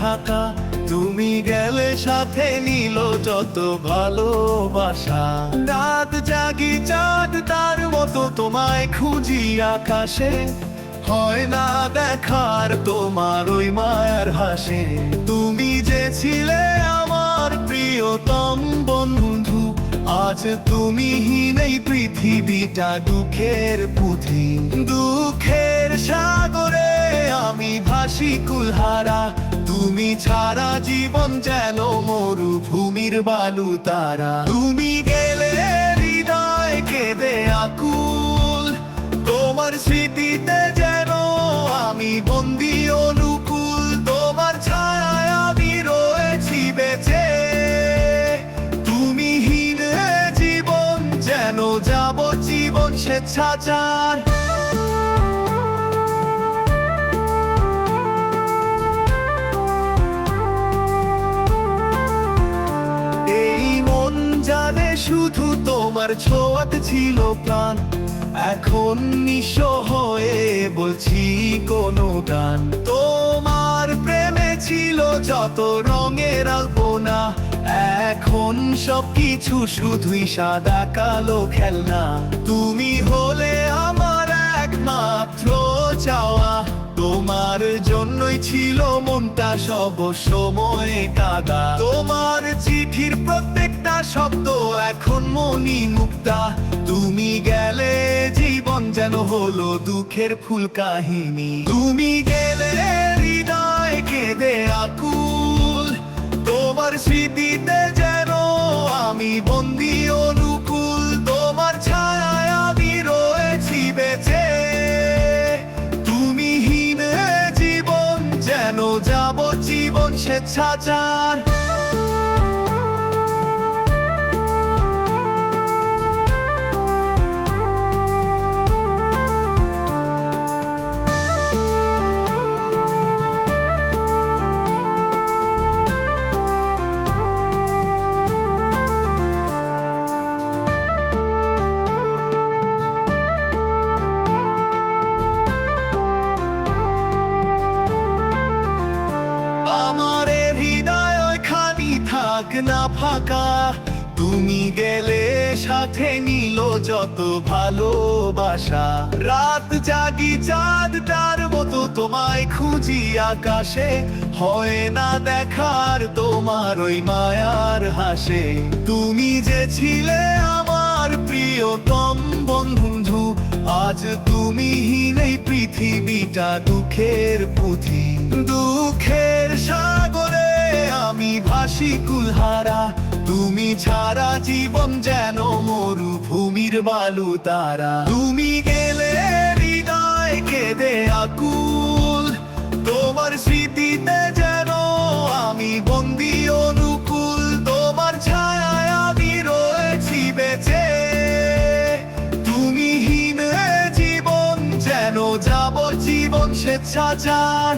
ফাঁকা। তুমি গেলে সাথে নিল যত ভালোবাসা। রাত জাগি চাঁদ তার মতো তোমায় খুঁজি আকাশে। হয় না দেখার তোমার ওই মায়ার হাসে। তুমি যে ছিলে আমার প্রিয়তম বন্ধু, আজ তুমি নেই পৃথিবীটা দুঃখের পুঁথি। দুঃখের সাগরে আমি ভাসি কুলহারা তুমি ছাড়া জীবন যেন মরুভূমির বালু তারা তুমি গেলে হৃদয় কেঁদে আকুল। তোমার স্মৃতিতে যেন আমি বন্দি অনুকূল। তোমার ছায়ায় আমি রয়েছি বেঁচে। তুমি হীন জীবন যেন যাব জীবন স্বেচ্ছাচার। শুধু তোমার ছোঁয়াতে ছিল প্রাণ। এখন নিঃস্ব হয়ে বলছি কোনো গান। তোমার প্রেমে ছিল যত রঙের আলপনা। এখন সব কিছু শুধুই সাদা কালো খেলনা। তুমি তোমার জন্যই ছিল মনটা সব সময় কাদা। তোমার চিঠির প্রত্যেকটা শব্দ এখন মনি মুক্তা। তুমি গেলে জীবন যেন হলো দুঃখের ফুল কাহিনী। তুমি গেলে হৃদয় কেঁদে আকুল। তোমার স্মৃতিতে জীবন স্বেচ্ছাচার আমার হৃদয় খানি থাক না ফাঁকা। তুমি গেলে সাথে নিল যত ভালোবাসা। রাত জাগি চাঁদ তার মতো তোমায় খুঁজি আকাশে। হয় না দেখার তোমার ওই মায়ার হাসে। তুমি যে ছিলে আমার প্রিয়তম বন্ধু, আজ তুমি নেই পৃথিবীটা দুঃখের পুঁথি। দুঃখের আমি ভাসি কুলহারা তুমি ছাড়া জীবন যেন মরুভূমির বালু তারা তুমি গেলে হৃদয় কেঁদে আকুল, তোমার স্মৃতিতে যেন আমি বন্দি অনুকূল, তোমার ছায়ায় আমি রয়েছি বেঁচে। তুমি হীন জীবন যেন যাব জীবন স্বেচ্ছাচার।